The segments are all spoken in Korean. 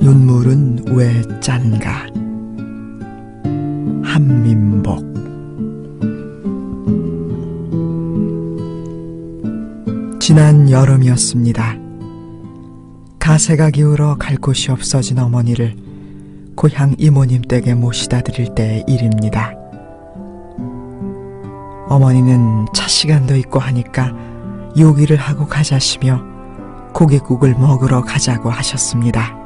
눈물은 왜 짠가? 한민복 지난 여름이었습니다. 가세가 기울어 갈 곳이 없어진 어머니를 고향 이모님 댁에 모시다 드릴 때의 일입니다. 어머니는 차 시간도 있고 하니까 요기를 하고 가자시며 고깃국을 먹으러 가자고 하셨습니다.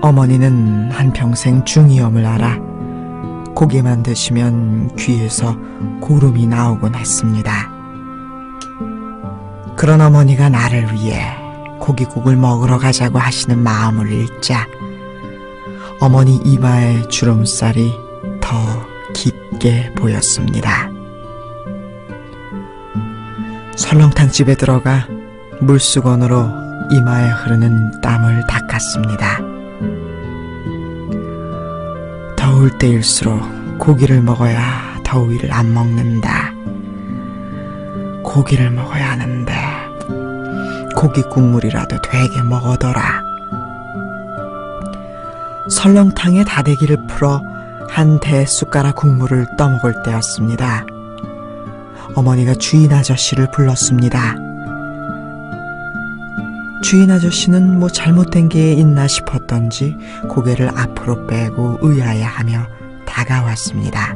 어머니는 한평생 중이염을 알아 고기만 드시면 귀에서 고름이 나오곤 했습니다. 그런 어머니가 나를 위해 고깃국을 먹으러 가자고 하시는 마음을 읽자 어머니 이마의 주름살이 더 깊게 보였습니다. 설렁탕 집에 들어가 물수건으로 이마에 흐르는 땀을 닦았습니다. 더울 때일수록 고기를 먹어야 더위를 안 먹는다. 고기를 먹어야 하는데 고기 국물이라도 되게 먹어더라. 설렁탕에 다대기를 풀어 한 대숟가락 국물을 떠먹을 때였습니다. 어머니가 주인 아저씨를 불렀습니다. 주인 아저씨는 뭐 잘못된 게 있나 싶었던지 고개를 앞으로 빼고 의아해하며 다가왔습니다.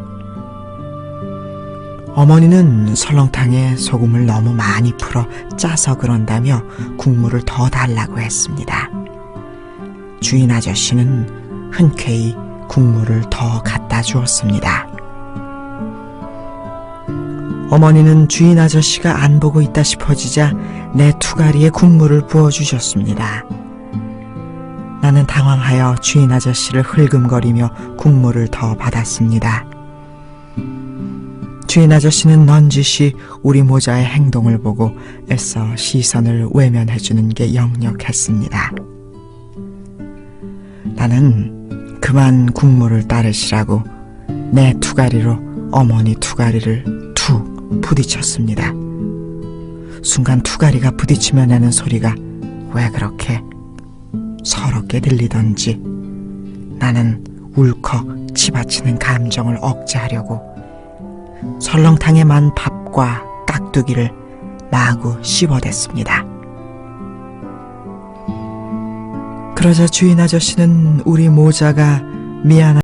어머니는 설렁탕에 소금을 너무 많이 풀어 짜서 그런다며 국물을 더 달라고 했습니다. 주인 아저씨는 흔쾌히 국물을 더 갖다 주었습니다. 어머니는 주인 아저씨가 안 보고 있다 싶어지자 내 투가리에 국물을 부어주셨습니다. 나는 당황하여 주인 아저씨를 흘금거리며 국물을 더 받았습니다. 주인 아저씨는 넌지시 우리 모자의 행동을 보고 애써 시선을 외면해주는 게 역력했습니다. 나는 그만 국물을 따르시라고 내 투가리로 어머니 투가리를 툭 부딪혔습니다. 순간 투가리가 부딪히며 내는 소리가 왜 그렇게 서럽게 들리던지 나는 울컥 치받치는 감정을 억제하려고 설렁탕에 만 밥과 깍두기를 마구 씹어댔습니다. 그러자 주인 아저씨는 우리 모자가 미안한